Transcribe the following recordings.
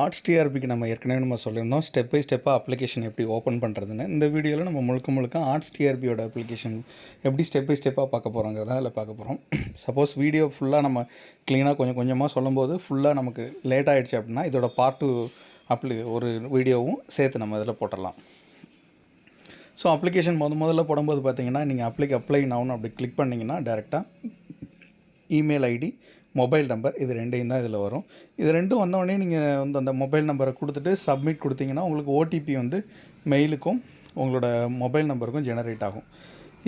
Arts டிஆர்பிக்கு நம்ம ஏற்கனவே நம்ம சொல்லியிருந்தோம். ஸ்டெப் பை ஸ்டெப்பாக அப்ளிகேஷன் எப்படி ஓப்பன் பண்ணுறதுன்னு இந்த வீடியோவில் நம்ம முழுக்க முழுக்க ஆர்ட்ஸ் டிஆர்பியோட அப்ளிகேஷன் எப்படி ஸ்டெப் பை ஸ்டெப்பாக பார்க்க போகிறோங்கிறத அதில் பார்க்க போகிறோம் சப்போஸ் வீடியோ ஃபுல்லாக நம்ம க்ளீனாக கொஞ்சம் கொஞ்சமாக சொல்லும்போது ஃபுல்லாக நமக்கு லேட் ஆகிடுச்சு அப்படின்னா இதோட பார்ட் டூ அப்ளி ஒரு வீடியோவும் சேர்த்து நம்ம இதில் போட்டுடலாம். ஸோ அப்ளிகேஷன் முத முதல்ல போடும்போது பார்த்தீங்கன்னா நீங்கள் அப்ளிக் அப்ளை நவுன்னு அப்படி கிளிக் பண்ணிங்கன்னா டேரெக்டாக இமெயில் ஐடி மொபைல் நம்பர் இது ரெண்டையும் தான் இதில் வரும். இது ரெண்டும் வந்தோடனே நீங்கள் வந்து அந்த மொபைல் நம்பரை கொடுத்துட்டு சப்மிட் கொடுத்தீங்கன்னா உங்களுக்கு ஓடிபி வந்து மெயிலுக்கும் உங்களோட மொபைல் நம்பருக்கும் ஜெனரேட் ஆகும்.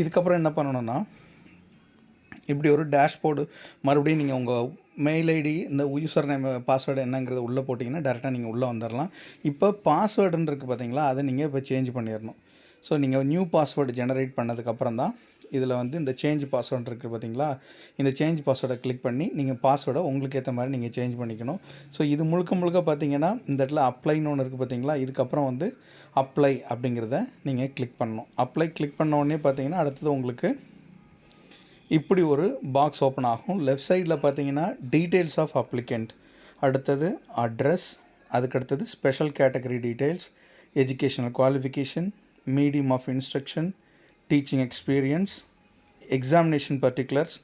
இதுக்கப்புறம் என்ன பண்ணணும்னா இப்படி ஒரு டேஷ்போர்டு மறுபடியும் நீங்கள் உங்கள் மெயில் ஐடி இந்த யூசர் நேம் பாஸ்வேர்டு என்னங்கிறத உள்ளே போட்டிங்கன்னா டேரெக்டாக நீங்கள் உள்ளே வந்துடலாம். இப்போ பாஸ்வேர்டுன்னு இருக்குது பார்த்தீங்களா அதை நீங்கள் இப்போ சேஞ்ச் பண்ணிடணும். ஸோ நீங்கள் நியூ பாஸ்வேர்டு ஜெனரேட் பண்ணதுக்கப்புறம் தான் இதில் வந்து இந்த சேஞ்ச் பாஸ்வேர்டு இருக்குது பார்த்தீங்களா? இந்த சேஞ்ச் பாஸ்வேர்டை கிளிக் பண்ணி நீங்கள் பாஸ்வேர்டை உங்களுக்கு ஏற்ற மாதிரி நீங்கள் சேஞ்ச் பண்ணிக்கணும். ஸோ இது முழுக்க முழுக்க பார்த்தீங்கன்னா இந்த இடத்துல அப்ளைன்னு ஒன்று இருக்குது பார்த்தீங்களா? இதுக்கப்புறம் வந்து அப்ளை அப்படிங்கிறத நீங்கள் கிளிக் பண்ணணும். அப்ளை கிளிக் பண்ண உடனே பார்த்தீங்கன்னா அடுத்தது உங்களுக்கு இப்படி ஒரு பாக்ஸ் ஓப்பன் ஆகும். லெஃப்ட் சைடில் பார்த்தீங்கன்னா டீட்டெயில்ஸ் ஆஃப் அப்ளிகண்ட் அடுத்தது அட்ரஸ் அதுக்கடுத்தது special category details educational qualification medium of instruction teaching experience examination particulars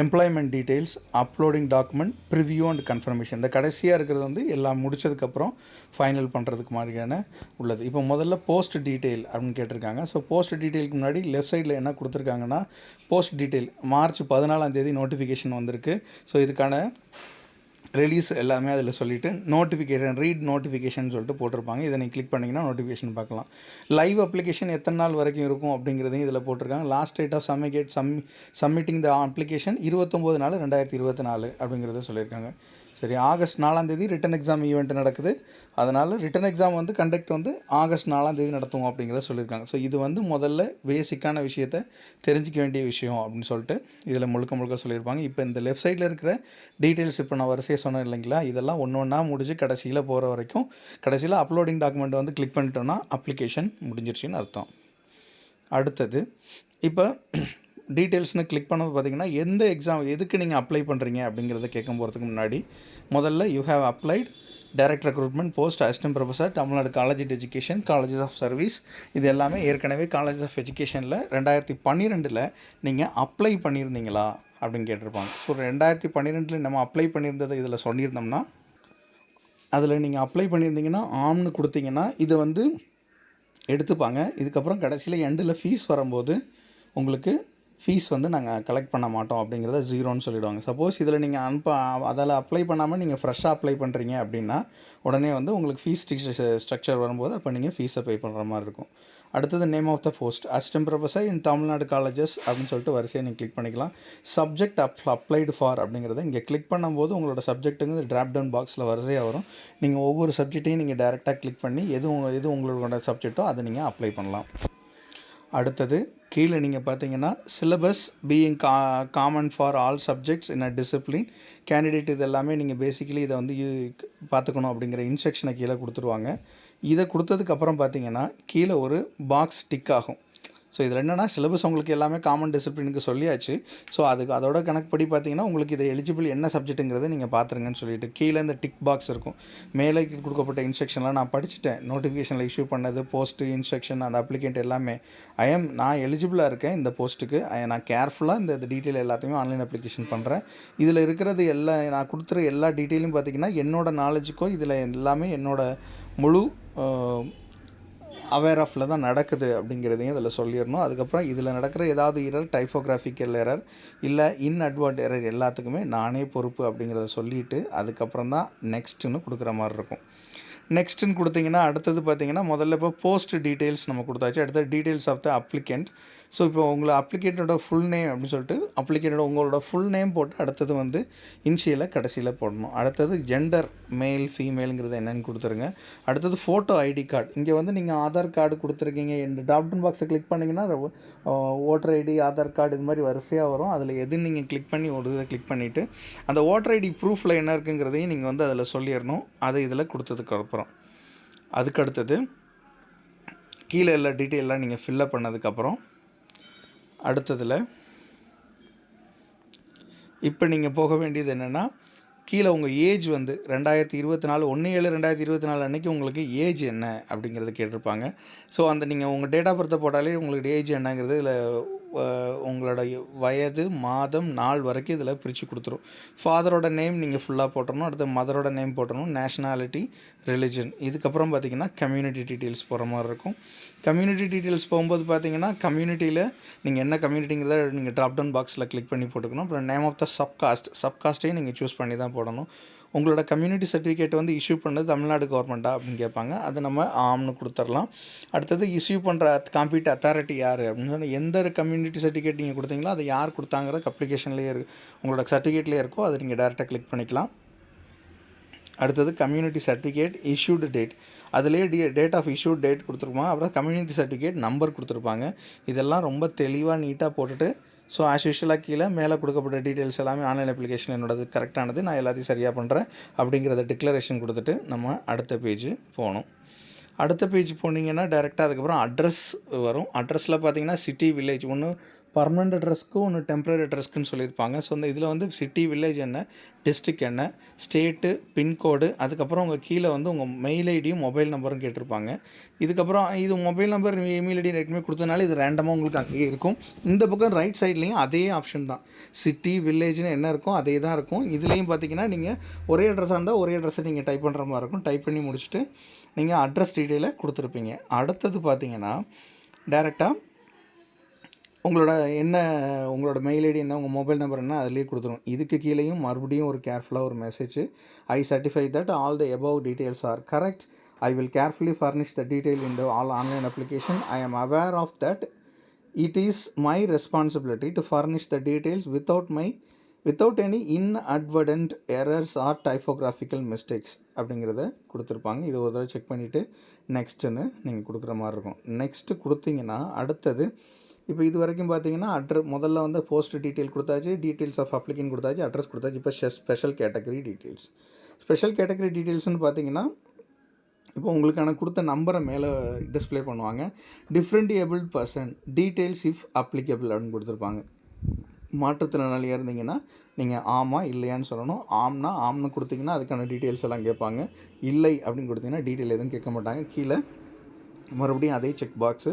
employment details uploading document preview and confirmation இந்த கடைசியாக இருக்கிறது வந்து எல்லாம் முடிச்சதுக்கப்புறம் ஃபைனல் பண்ணுறதுக்கு மாதிரியான உள்ளது. இப்போ முதல்ல போஸ்ட் டீட்டெயில் அப்படின்னு கேட்டிருக்காங்க. ஸோ போஸ்ட் டீட்டெயிலுக்கு முன்னாடி லெஃப்ட் சைடில் என்ன கொடுத்துருக்காங்கன்னா போஸ்ட் டீட்டெயில் மார்ச் பதினாலாம் தேதி நோட்டிஃபிகேஷன் வந்திருக்கு. ஸோ இதுக்கான ரிலீஸ் எல்லாமே அதில் சொல்லிவிட்டு நோட்டிஃபிகேஷன் ரீட் நோட்டிஃபிகேஷன் சொல்லிட்டு போட்டிருப்பாங்க. இதை நீங்கள் கிளிக் பண்ணிங்கன்னா நோட்டிஃபிகேஷன் பார்க்கலாம். லைவ் அப்ளிகேஷன் எத்தனை நாள் வரைக்கும் இருக்கும் அப்படிங்கிறதையும் இதில் போட்டிருக்காங்க. Last date of submission some submitting the application இருபத்தொம்போது நாலு ரெண்டாயிரத்தி இருபத்தி நாலு அப்படிங்கிறத சொல்லியிருக்காங்க. சரி ஆகஸ்ட் நாலாம் தேதி ரிட்டன் எக்ஸாம் ஈவெண்ட் நடக்குது. அதனால் ரிட்டன் எக்ஸாம் வந்து கண்டக்ட் வந்து ஆகஸ்ட் நாலாம் தேதி நடத்துவோம் அப்படிங்கிறத சொல்லியிருக்காங்க. ஸோ இது வந்து முதல்ல பேசிக்கான விஷயத்த தெரிஞ்சிக்க வேண்டிய விஷயம் அப்படின்னு சொல்லிட்டு இதில் முழுக்க முழுக்க சொல்லியிருப்பாங்க. இப்போ இந்த லெஃப்ட் சைடில் இருக்கிற டீட்டெயில்ஸ் இப்போ நான் வரிசையாக சொன்னேன் இல்லைங்களா? இதெல்லாம் ஒன்று ஒன்றா முடிஞ்சு கடைசியில் போகிற வரைக்கும் கடைசியில் அப்லோடிங் டாக்குமெண்ட் வந்து கிளிக் பண்ணிட்டோன்னா அப்ளிகேஷன் முடிஞ்சிருச்சுன்னு அர்த்தம். அடுத்தது இப்போ டீட்டெயில்ஸ்னு கிளிக் பண்ணது பார்த்தீங்கன்னா எந்த எக்ஸாம் எதுக்கு நீங்கள் அப்ளை பண்ணுறீங்க அப்படிங்கிறத கேட்க போகிறதுக்கு முன்னாடி முதல்ல you have applied direct recruitment post assistant professor Tamil Nadu college of education colleges of service இது எல்லாமே ஏற்கனவே காலேஜ் ஆஃப் எஜுகேஷனில் ரெண்டாயிரத்தி பன்னிரெண்டில் நீங்கள் அப்ளை பண்ணியிருந்தீங்களா அப்படின்னு கேட்டிருப்பாங்க. ஸோ ரெண்டாயிரத்தி பன்னிரெண்டில் நம்ம அப்ளை பண்ணியிருந்ததை இதில் சொல்லியிருந்தோம்னா அதில் நீங்கள் அப்ளை பண்ணியிருந்தீங்கன்னா ஆம்னு கொடுத்தீங்கன்னா இதை வந்து எடுத்துப்பாங்க. இதுக்கப்புறம் கடைசியில் எண்டில் ஃபீஸ் வரும்போது உங்களுக்கு ஃபீஸ் வந்து நாங்கள் கலெக்ட் பண்ண மாட்டோம் அப்படிங்கிறத ஜீரோன்னு சொல்லிவிடுவாங்க சப்போஸ் இதில் நீங்கள் அனுப்ப அதில் அப்ளை பண்ணாமல் நீங்கள் ஃப்ரெஷ்ஷாக அப்ளை பண்ணுறீங்க அப்படின்னா உடனே வந்து உங்களுக்கு ஃபீஸ் ஸ்ட்ரக்சர் வரும்போது அப்போ நீங்கள் ஃபீஸை பே பண்ணுற மாதிரி இருக்கும். அடுத்தது name of the post assistant professor in Tamil Nadu colleges அப்படின்னு சொல்லிட்டு வரிசையை நீங்கள் கிளிக் பண்ணிக்கலாம். சப்ஜெக்ட் அப் அப்ளைடு ஃபார் அப்படிங்கிறத இங்கே கிளிக் பண்ணும்போது உங்களோட சப்ஜெக்ட்டுங்கிறது ட்ராப் டவுன் பாக்ஸில் வரிசையாக வரும். நீங்கள் ஒவ்வொரு சப்ஜெக்ட்டையும் நீங்கள் டேரெக்டாக கிளிக் பண்ணி எது உங்க- எது உங்களோட சப்ஜெக்ட்டோ அதை நீங்கள் அப்ளை பண்ணலாம். அடுத்தது கீழே நீங்கள் பார்த்தீங்கன்னா சிலபஸ் பீயிங் கா common for all subjects in a discipline candidate இது எல்லாமே நீங்கள் பேசிக்கலி இதை வந்து யூ- பார்த்துக்கணும் அப்படிங்கிற இன்ஸ்ட்ரக்ஷனை கீழே கொடுத்துருவாங்க. இதை கொடுத்ததுக்கப்புறம் பார்த்தீங்கன்னா கீழே ஒரு பாக்ஸ் டிக் ஆகும். ஸோ இதில் என்னென்னா சிலபஸ் உங்களுக்கு எல்லாமே காமன் டிசிப்ளினுக்கு சொல்லியாச்சு. ஸோ அதுக்கு அதோட கணக்குப்படி பார்த்தீங்கன்னா உங்களுக்கு இது எலிஜிபிள் என்ன சப்ஜெக்ட்டுங்கிறத நீங்கள் பார்த்துருங்கன்னு சொல்லிட்டு கீழே இந்த டிக் பாக்ஸ் இருக்கும். மேலே கொடுக்கப்பட்ட இன்ஸ்ட்ரக்ஷன்லாம் நான் படிச்சுட்டேன். நோட்டிஃபிகேஷனில் இஷ்யூ பண்ணது போஸ்ட்டு இன்ஸ்ட்ரக்ஷன் அந்த அப்ளிகேண்ட் எல்லாமே. ஐ எம் நான் எலிஜிபிளாக இருக்கேன் இந்த போஸ்ட்டுக்கு நான் கேர்ஃபுல்லாக இந்த டீட்டெயில் எல்லாத்தையுமே ஆன்லைன் அப்ளிகேஷன் பண்ணுறேன் இதில் இருக்கிறது எல்லா நான் கொடுத்துற எல்லா டீட்டெயிலும் பார்த்தீங்கன்னா என்னோடய நாலேஜுக்கும் இதில் எல்லாமே என்னோடய முழு அவேர் ஆஃபில் தான் நடக்குது அப்படிங்கிறதையும் இதில் சொல்லிடணும். அதுக்கப்புறம் இதில் நடக்கிற ஏதாவது இரர் டைஃபோகிராஃபிக்கல் எரர் இல்லை இன்அட்வான்ட் எரர் எல்லாத்துக்குமே நானே பொறுப்பு அப்படிங்கிறத சொல்லிவிட்டு அதுக்கப்புறம் தான் நெக்ஸ்ட்டுன்னு கொடுக்குற மாதிரி இருக்கும். நெக்ஸ்ட்டுன்னு கொடுத்தீங்கன்னா அடுத்தது பார்த்தீங்கன்னா முதல்ல இப்போ போஸ்ட் டீட்டெயில்ஸ் நம்ம கொடுத்தாச்சு. அடுத்தது details of the applicant so இப்போ உங்களை அப்ளிகேட்டோட ஃபுல் நேம் அப்படின்னு சொல்லிட்டு அப்ளிகேட்டோட உங்களோட ஃபுல் நேம் போட்டு அடுத்தது வந்து இன்ஷியலை கடைசியில் போடணும். அடுத்தது ஜெண்டர் மேல் ஃபீமேலுங்கிறது என்னென்னு கொடுத்துருங்க. அடுத்தது ஃபோட்டோ ஐடி கார்டு இங்கே வந்து நீங்கள் ஆதார் கார்டு கொடுத்துருக்கீங்க. இந்த டாப்டன் பாக்ஸை கிளிக் பண்ணிங்கன்னா ஓட்டர் ஐடி ஆதார் கார்டு இது மாதிரி வரிசையாக வரும். அதில் எது நீங்கள் கிளிக் பண்ணி ஒரு இதை கிளிக் பண்ணிவிட்டு அந்த ஓட்டர் ஐடி ப்ரூஃபில் என்ன இருக்குங்கிறதையும் நீங்கள் வந்து அதில் சொல்லிடணும். அதை இதில் கொடுத்ததுக்கு அதுக்கு அடுத்தது கீழே எல்லா டீட்டெயிலாம் நீங்கள் ஃபில்லப் பண்ணதுக்கப்புறம் அடுத்ததில் இப்போ நீங்கள் போக வேண்டியது என்னென்னா கீழே உங்கள் ஏஜ் வந்து ரெண்டாயிரத்தி இருபத்தி நாலு ஒன்று ஏழு ரெண்டாயிரத்தி இருபத்தி நாலு அன்றைக்கி உங்களுக்கு ஏஜ் என்ன அப்படிங்கிறது கேட்டிருப்பாங்க. ஸோ அந்த நீங்கள் உங்கள் டேட் ஆஃப் பர்த்தை போட்டாலே உங்களுக்கு ஏஜ் என்னங்கிறது இதில் உங்களோட வயது மாதம் நாள் வரைக்கும் இதில் பிரித்து கொடுத்துரும். ஃபாதரோட நேம் நீங்கள் ஃபுல்லாக போட்டணும் அடுத்து மதரோட நேம் போட்டணும் நேஷ்னாலிட்டி ரிலிஜன் இதுக்கப்புறம் பார்த்தீங்கன்னா கம்யூனிட்டி டீட்டெயில்ஸ் போகிற மாதிரி இருக்கும். கம்யூனிட்டி டீட்டெயில்ஸ் போகும்போது பார்த்தீங்கன்னா கம்யூனிட்டியில் நீங்கள் என்ன கம்யூனிட்டிங்கிறத நீங்கள் ட்ராப் டவுன் பாக்ஸில் கிளிக் பண்ணி போட்டுக்கணும். அப்புறம் நேம் ஆஃப் த சப்காஸ்ட் சப்காஸ்ட்டையும் நீங்கள் சூஸ் பண்ணி தான் போடணும். உங்களோட கம்யூனிட்டி சர்டிஃபிகேட் வந்து இஷ்யூ பண்ணது தமிழ்நாடு கவர்மெண்ட்டா அப்படின்னு கேட்பாங்க. அதை நம்ம ஆம்னு கொடுத்துடலாம். அடுத்தது இஷ்யூ பண்ணுற காம்பீட் அத்தாரிட்டி யார்? அப்படின்னு சொன்னால் எந்த கம்யூனிட்டி சர்டிஃபிகேட் நீங்கள் கொடுத்தீங்களோ அதை யார் கொடுத்தாங்கிற அப்ளிகேஷன்லேயே இருக்கு உங்களோட சர்டிஃபிகேட்லேயே இருக்கோ அதை நீங்கள் டேரெக்டாக கிளிக் பண்ணிக்கலாம். அடுத்தது கம்யூனிட்டி சர்டிஃபிகேட் இஷ்யூடு டேட் அதுலேயே date date of issue date கொடுத்துருப்பாங்க அப்புறம் கம்யூனிட்டி சர்டிஃபிகேட் நம்பர் கொடுத்துருப்பாங்க. இதெல்லாம் ரொம்ப தெளிவாக நீட்டாக போட்டுட்டு ஸோ ஆஸ் யூஷுவலாக கீழே மேலே கொடுக்கப்பட்ட டீட்டெயில்ஸ் எல்லாமே ஆன்லைன் அப்ளிகேஷன் என்னோடது கரெக்டானது நான் எல்லாத்தையும் சரியாக பண்ணுறேன் அப்படிங்கிறத டிக்ளரேஷன் கொடுத்துட்டு நம்ம அடுத்த பேஜ் போகணும். அடுத்த பேஜ் போனீங்கன்னா டேரெக்டாக அதுக்கப்புறம் அட்ரஸ் வரும். அட்ரஸில் பார்த்தீங்கன்னா சிட்டி வில்லேஜ் ஒன்று பர்மனெண்ட் அட்ரஸ்க்கும் ஒன்று டெம்பரரி அட்ரஸ்க்குன்னு சொல்லியிருப்பாங்க. ஸோ இந்த இதில் வந்து சிட்டி வில்லேஜ் என்ன டிஸ்ட்ரிக் என்ன ஸ்டேட்டு பின்கோடு அதுக்கப்புறம் உங்கள் கீழே வந்து உங்கள் மெயில் ஐடியும் மொபைல் நம்பரும் கேட்டிருப்பாங்க. இதுக்கப்புறம் இது மொபைல் நம்பர் இமெயில் ஐடி ரெண்டுமே கொடுத்தனால இது ரேண்டமாக உங்களுக்கு அங்கேயே இருக்கும். இந்த பக்கம் ரைட் சைட்லேயும் அதே ஆப்ஷன் தான். சிட்டி வில்லேஜ்னு என்ன இருக்கும் அதே தான் இருக்கும். இதுலேயும் பார்த்தீங்கன்னா நீங்கள் ஒரே அட்ரஸாக இருந்தால் ஒரே அட்ரஸை நீங்கள் டைப் பண்ணுற மாதிரி இருக்கும். டைப் பண்ணி முடிச்சுட்டு நீங்கள் அட்ரஸ் டீட்டெயிலை கொடுத்துருப்பீங்க. அடுத்தது பார்த்தீங்கன்னா டேரெக்டாக உங்களோட என்ன உங்களோட மெயில் ஐடி என்ன உங்கள் மொபைல் நம்பர் என்ன அதுலேயே கொடுத்துரும். இதுக்கு கீழேயும் மறுபடியும் ஒரு கேர்ஃபுல்லாக ஒரு message I certify that all the above details are correct I will carefully furnish the detail in the all online application I am aware of that it is my responsibility to furnish the details without my without any inadvertent errors or typographical mistakes அப்படிங்கிறத கொடுத்துருப்பாங்க. இது ஒரு தடவை check பண்ணிவிட்டு நெக்ஸ்ட்டுன்னு நீங்கள் கொடுக்குற மாதிரி இருக்கும். நெக்ஸ்ட்டு கொடுத்தீங்கன்னா அடுத்தது இப்போ இது வரைக்கும் பார்த்தீங்கன்னா அட்ர முதல்ல வந்து போஸ்ட் டீட்டெயில் கொடுத்தாச்சு டீட்டெயில்ஸ் ஆஃப் அப்ளிகன் கொடுத்தாச்சு அட்ரஸ் கொடுத்தாச்சு. இப்போ special category details special category டீட்டெயில்ஸ்னு பார்த்தீங்கன்னா இப்போ உங்களுக்கான கொடுத்த நம்பரை மேலே டிஸ்பிளே பண்ணுவாங்க. Different abled person details if applicable அப்படின்னு கொடுத்துருப்பாங்க. மாற்றுத்திறனாளியாக இருந்தீங்கன்னா நீங்கள் ஆமாம் இல்லையான்னு சொல்லணும். ஆம்னா ஆம்னு கொடுத்தீங்கன்னா அதுக்கான டீட்டெயில்ஸ் எல்லாம் கேட்பாங்க. இல்லை அப்படின்னு கொடுத்தீங்கன்னா டீட்டெயில் எதுவும் கேட்க மாட்டாங்க. கீழே மறுபடியும் அதே செக் பாக்ஸு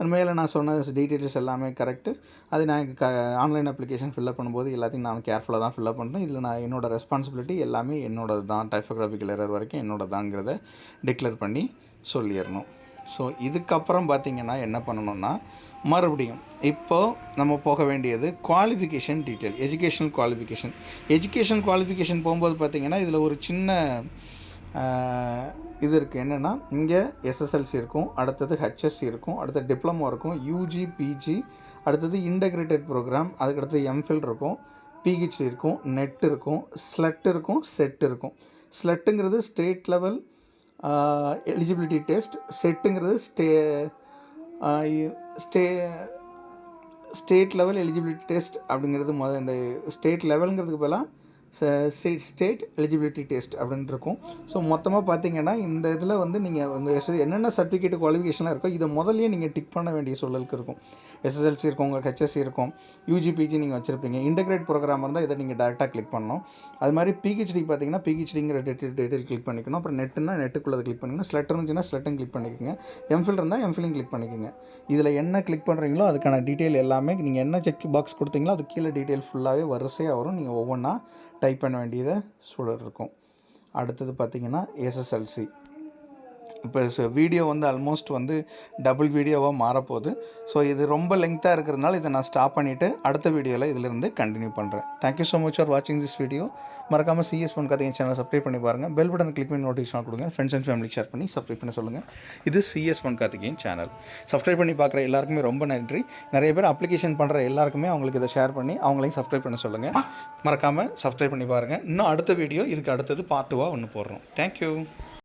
மேலே நான் சொன்ன டீட்டெயில்ஸ் எல்லாமே கரெக்டு அது நான் க ஆன்லைன் அப்ளிகேஷன் ஃபில்அப் பண்ணும்போது எல்லாத்தையும் நான் கேர்ஃபுல்லாக தான் ஃபில்அப் பண்ணுறேன் இதில் நான் என்னோடய ரெஸ்பான்சிபிலிட்டி எல்லாமே என்னோடது தான் டைஃபோகிராஃபிக்கல் எரர் வரைக்கும் என்னோட தாங்கிறத டிக்ளேர் பண்ணி சொல்லிடணும் ஸோ இதுக்கப்புறம் பார்த்திங்கன்னா என்ன பண்ணணும்னா மறுபடியும் இப்போது நம்ம போக வேண்டியது qualification detail educational qualification education qualification போகும்போது பார்த்திங்கன்னா இதில் ஒரு சின்ன இது இருக்குது என்னென்னா இங்கே எஸ்எஸ்எல்சி இருக்கும் அடுத்தது ஹெச்எஸ்சி இருக்கும் அடுத்தது டிப்ளமோ இருக்கும் யூஜி பிஜி அடுத்தது இன்டகிரேட்டட் ப்ரோக்ராம் அதுக்கடுத்து எம்ஃபில் இருக்கும் பிஹெச்டி இருக்கும் நெட் இருக்கும் ஸ்லெட் இருக்கும் செட் இருக்கும். ஸ்லெட்டுங்கிறது state level eligibility test செட்டுங்கிறது state state state level eligibility test அப்படிங்கிறது மொதல் இந்த ஸ்டேட் லெவலுங்கிறதுக்கு பதிலாக ஸ்டேட் எலிஜிபிலிட்டி டெஸ்ட் அப்படின்னு இருக்கும் ஸோ மொத்தமாக பார்த்தீங்கன்னா இந்த இதில் வந்து நீங்கள் உங்கள் எஸ் என்னென்ன சர்டிஃபிகேட் குவாலிஃபிகேஷனாக இருக்கோ இதை முதல்லையே நீங்கள் டிக் பண்ண வேண்டிய சூழலுக்கு இருக்கும். எஸ்எஸ்எல்சி இருக்கும் உங்கள் ஹெச்எஸ்சி இருக்கும் யூஜிபிஜி நீங்கள் வச்சுருப்பீங்க. இன்டகிரேட் ப்ரோக்ராம் இருந்தால் இதை நீங்கள் டேரெக்டாக கிளிக் பண்ணணும். அது மாதிரி பிஹெச்டி பார்த்தீங்கன்னா பிஹெச்டிங்கிற டீட்டெயில் டீட்டெயில் கிளிக் பண்ணிக்கணும். அப்புறம் நெட்டுனா நெட்டுக்குள்ளே கிளிக் பண்ணிக்கணும். ஸ்லெட் இருந்துச்சுன்னா ஸ்லெட்டும் கிளிக் பண்ணிக்கோங்க. எம்ஃபில் இருந்தால் எம்ஃபிலையும் கிளிக் பண்ணிக்கோங்க. இதில் என்ன கிளிக் பண்ணுறீங்களோ அதுக்கான டீட்டெயில் எல்லாமே நீங்கள் என்ன செக் பாக்ஸ் கொடுத்தீங்களோ அது கீழே டீட்டெயில் ஃபுல்லாகவே வரிசையாக வரும். நீங்கள் ஒவ்வொன்றா டைப் பண்ண வேண்டியதை சூழல் இருக்கும். அடுத்தது பார்த்திங்கன்னா எஸ்எஸ்எல்சி இப்போ வீடியோ வந்து ஆல்மோஸ்ட் வந்து டபுள் வீடியோவாக மாறப்போகுது. ஸோ இது ரொம்ப லெங்க்த்தாக இருக்கிறதுனால இதை நான் ஸ்டாப் பண்ணிவிட்டு அடுத்த வீடியோவில் இதிலிருந்து கண்டினியூ பண்ணுறேன் thank you so much for வாட்சிங் திஸ் வீடியோ மறக்காமல் சிஎஸ் ஒன் கதையின் சேனல் சப்ஸ்கிரைப் பண்ணி பாருங்கள் பெல் பட்டன் கிளிக் பண்ணி நோட்டிஃபிகேஷன் கொடுங்க. ஃப்ரெண்ட்ஸ் அண்ட் ஃபேமிலி ஷேர் பண்ணி சப்ஸ்கிரைப் பண்ண சொல்லுங்கள் இது சிஎஸ் ஒன் கதையின் சேனல் சப்ஸ்கிரைப் பண்ணி பார்க்குற எல்லாருக்குமே ரொம்ப நன்றி. நிறைய பேர் அப்ளிகேஷன் பண்ணுற எல்லாருக்குமே அவங்களுக்கு இதை ஷேர் பண்ணி அவங்களையும் சப்ஸ்கிரைப் பண்ண சொல்லுங்கள் மறக்காமல் சப்ஸ்கிரைப் பண்ணி பாருங்கள் இன்னும் அடுத்த வீடியோ இதுக்கு அடுத்தது பார்ட் டூவாக ஒன்று போடுறோம். தேங்க்யூ